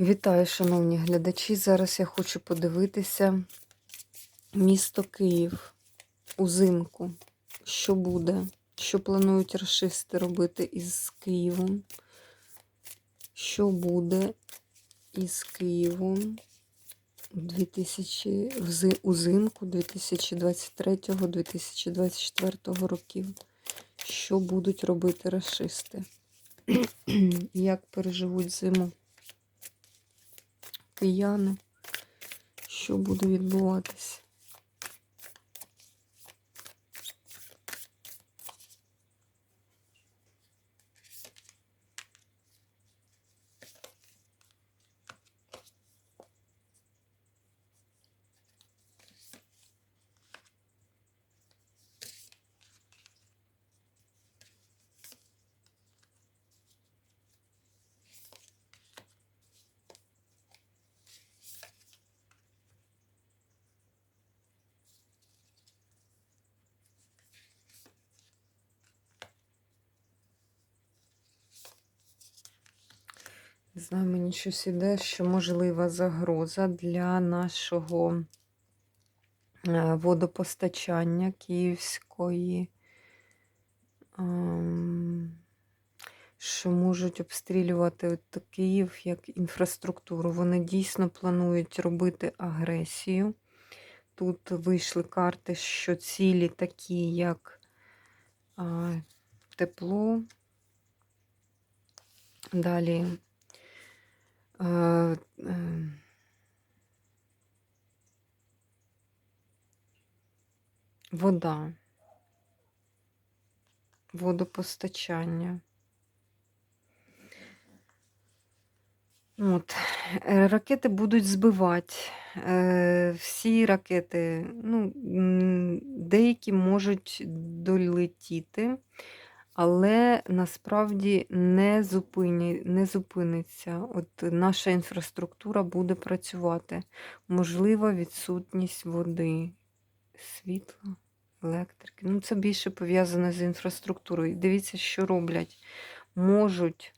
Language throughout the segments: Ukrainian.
Вітаю, шановні глядачі. Зараз я хочу подивитися місто Київ узимку. Що буде? Що планують расисти робити із Києвом? Що буде із Києвом 2000, узимку 2023-2024 років? Що будуть робити расисти? Як переживуть зиму? Кияни, що буде відбуватися. Не знаю, мені щось іде, що можлива загроза для нашого е, водопостачання Київської, ем, що можуть обстрілювати Київ як інфраструктуру. Вони дійсно планують робити агресію. Тут вийшли карти, що цілі такі, як тепло. Далі е, е, вода, водопостачання. От. е, Ракети будуть збивати. Всі ракети, ну, деякі можуть долетіти, але насправді не, зупині, не зупиниться. От наша інфраструктура буде працювати. Можлива відсутність води, світла, електрики. Ну, це більше пов'язане з інфраструктурою. Дивіться, що роблять. Можуть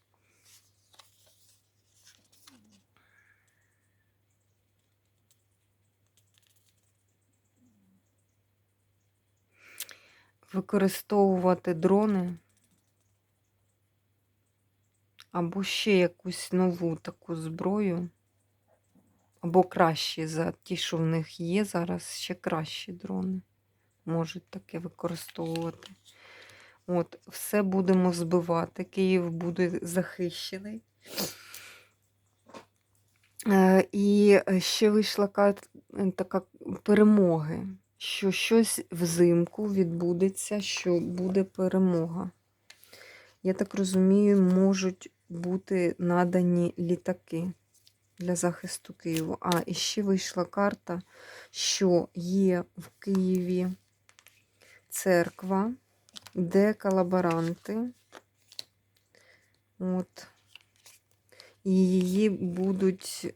використовувати дрони або ще якусь нову таку зброю, або кращі за ті, що в них є зараз, ще кращі дрони можуть таке використовувати. От, все будемо збивати. Київ буде захищений. Е, І ще вийшла така перемоги, що щось взимку відбудеться, що буде перемога. Я так розумію, можуть бути надані літаки для захисту Києва. А, і ще вийшла карта, що є в Києві церква, де колаборанти. От. І її будуть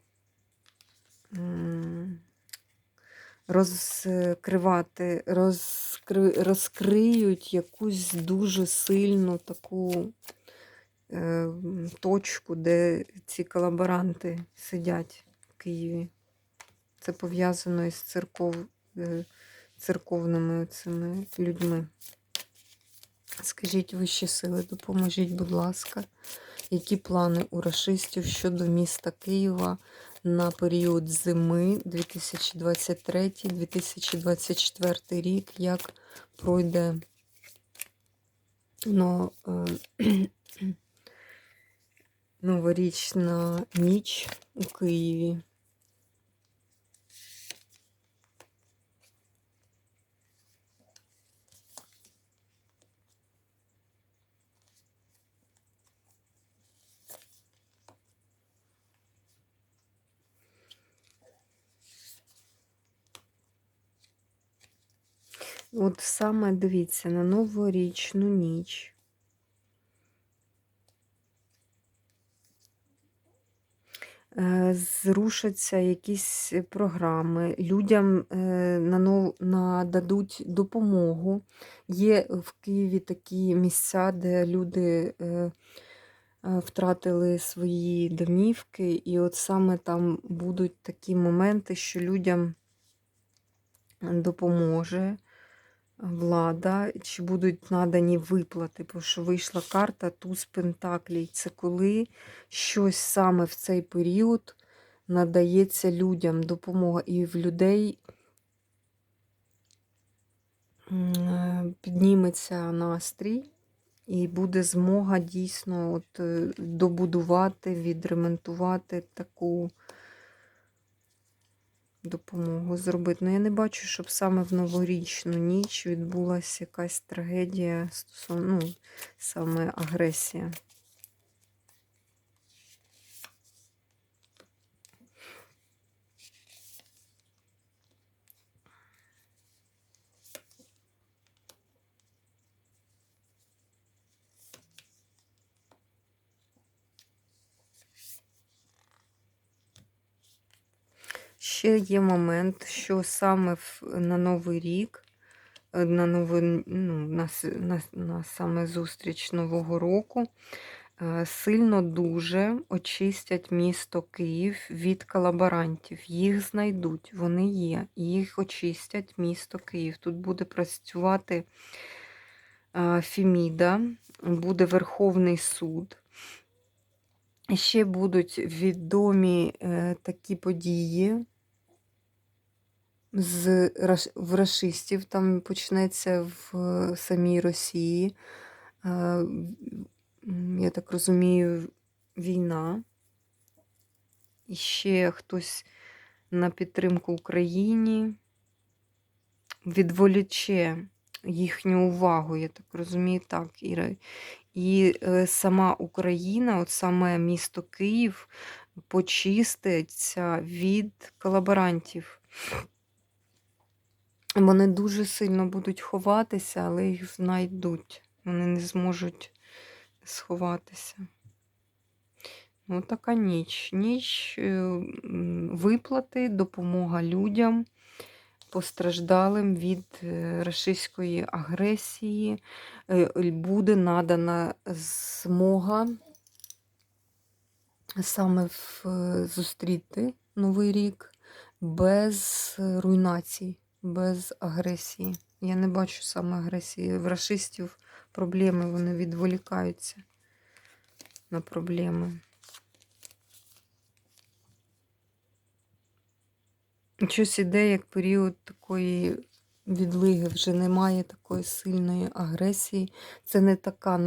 розкривати, розкри, розкриють якусь дуже сильну таку точку, де ці колаборанти сидять в Києві. Це пов'язано із церков, е, церковними цими людьми. Скажіть вищі сили, допоможіть, будь ласка, які плани у рашистів щодо міста Києва на період зими 2023-2024 рік, як пройде но, е, новорічна ніч у Києві? От саме дивіться на новорічну ніч. Зрушаться якісь програми, людям е, нададуть допомогу. Є в Києві такі місця, де люди е, е, втратили свої домівки, і от саме там будуть такі моменти, що людям допоможе влада, чи будуть надані виплати, бо що вийшла карта туз Пентаклій. Це коли щось саме в цей період надається людям допомога, і в людей е, підніметься настрій, і буде змога дійсно от, е, добудувати, відремонтувати таку допомогу зробити. Ну, я не бачу, щоб саме в новорічну ніч відбулася якась трагедія стосовно, ну, саме агресія. Ще є момент, що саме на Новий рік, е, на новий, ну, на, на, на саме зустріч Нового року, е, сильно дуже очистять місто Київ від колаборантів. Їх знайдуть, вони є. Їх очистять місто Київ. Тут буде працювати е, Феміда, буде Верховний суд. Ще будуть відомі е, такі події з в рашистів, там почнеться в е, самій Росії. Е, Я так розумію, війна. І ще хтось на підтримку Україні відволіче їхню увагу, я так розумію, так, Іра. І е, сама Україна, от саме місто Київ, почиститься від колаборантів. Вони дуже сильно будуть ховатися, але їх знайдуть. Вони не зможуть сховатися. Ну, така ніч. Ніч е, виплати, допомога людям, постраждалим від е, рашистської агресії. Е, Буде надана змога саме в, зустріти Новий рік без руйнацій, без агресії. Я не бачу саме агресії. В рашистів проблеми, вони відволікаються на проблеми. Щось іде як період такої відлиги, вже немає такої сильної агресії. Це не така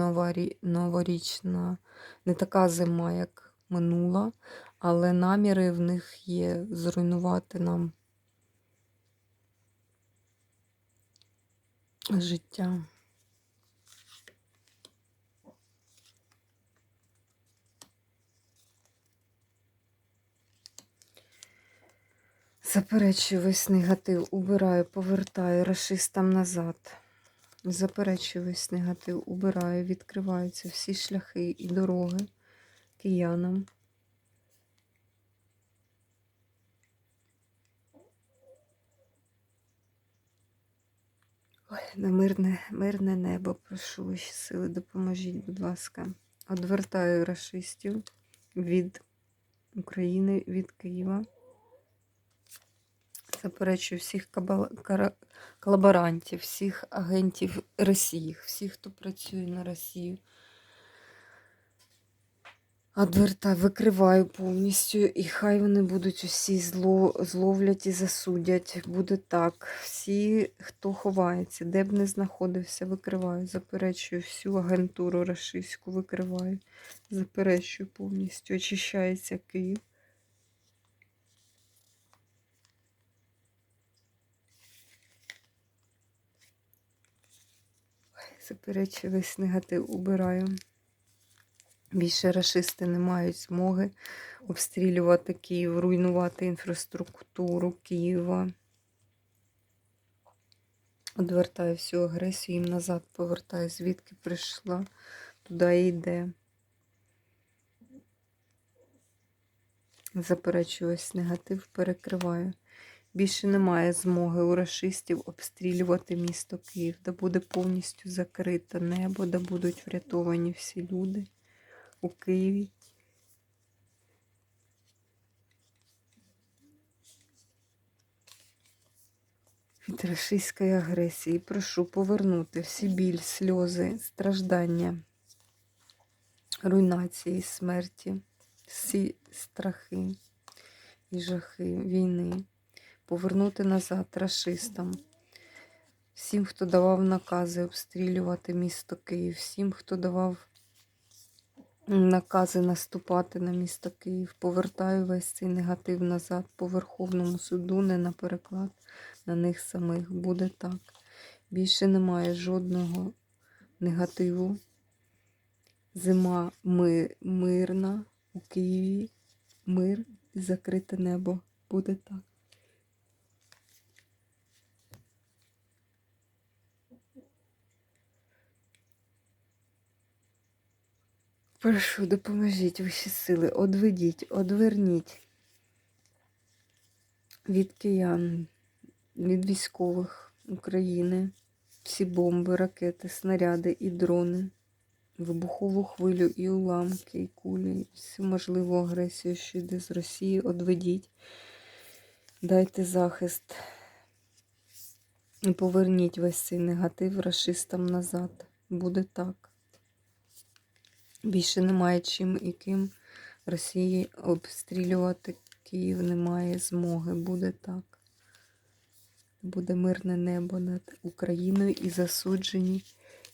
новорічна, не така зима, як минула, але наміри в них є зруйнувати нам життя. Заперечую весь негатив, убираю, повертаю расистам назад. Заперечую весь негатив, убираю, відкриваються всі шляхи і дороги киянам. На мирне, мирне небо, прошу ваші сили, допоможіть, будь ласка. Одвертаю расистів від України, від Києва. Заперечую всіх колаборантів, всіх агентів Росії, всіх, хто працює на Росію. Одвертаю, викриваю повністю, і хай вони будуть усі зло, зловлять і засудять. Буде так. Всі, хто ховається, де б не знаходився, викриваю. Заперечую всю агентуру рашистську, викриваю. Заперечую повністю. Очищається Київ. Заперечую весь негатив, убираю. Більше рашисти не мають змоги обстрілювати Київ, руйнувати інфраструктуру Києва. Одвертаю всю агресію, їм назад повертаю, звідки прийшла, туди і йде. Заперечую весь негатив, перекриваю. Більше немає змоги у рашистів обстрілювати місто Київ, де буде повністю закрите небо, де будуть врятовані всі люди. У Києві. Від рашистської агресії. Прошу повернути всі біль, сльози, страждання, руйнації, смерті, всі страхи і жахи війни, повернути назад рашистам, всім, хто давав накази обстрілювати місто Київ, всім, хто давав накази наступати на місто Київ, повертаю весь цей негатив назад по Верховному суду, не на переклад на них самих. Буде так. Більше немає жодного негативу. Зима ми, мирна у Києві, мир і закрите небо. Буде так. Прошу, допоможіть вищі сили, одведіть, одверніть від киян, від військових України всі бомби, ракети, снаряди і дрони, вибухову хвилю і уламки, і кулі, і всю можливу агресію, що йде з Росії, одведіть, дайте захист і поверніть весь цей негатив расистам назад. Буде так. Більше немає чим і ким Росії обстрілювати Київ немає змоги. Буде так. Буде мирне небо над Україною і засуджені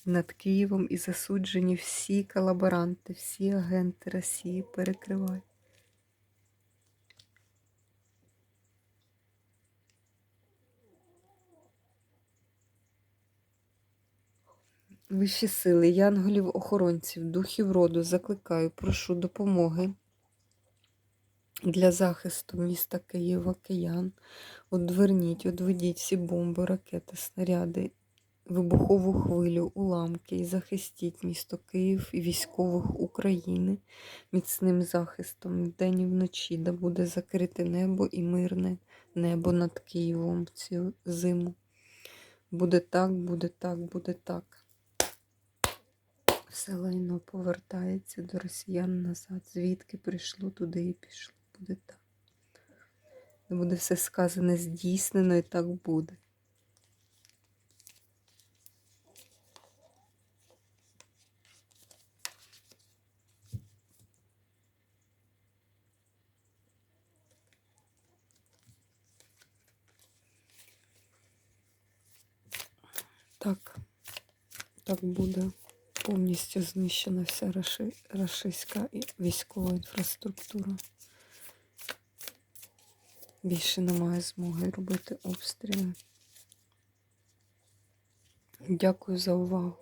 над Києвом, і засуджені всі колаборанти, всі агенти Росії перекривай. Вищі сили, янголів-охоронців, духів роду закликаю, прошу допомоги для захисту міста Києва, киян. Одверніть, одведіть всі бомби, ракети, снаряди, вибухову хвилю, уламки і захистіть місто Київ і військових України міцним захистом вдень і вночі, да буде закрите небо і мирне небо над Києвом в цю зиму. Буде так, буде так, буде так. Все лайно повертається до росіян назад. Звідки прийшло, туди і пішло. Буде так. Буде все сказане здійснено і так буде. Так, так буде повністю знищена вся рашистська військова інфраструктура. Більше немає змоги робити обстріли. Дякую за увагу.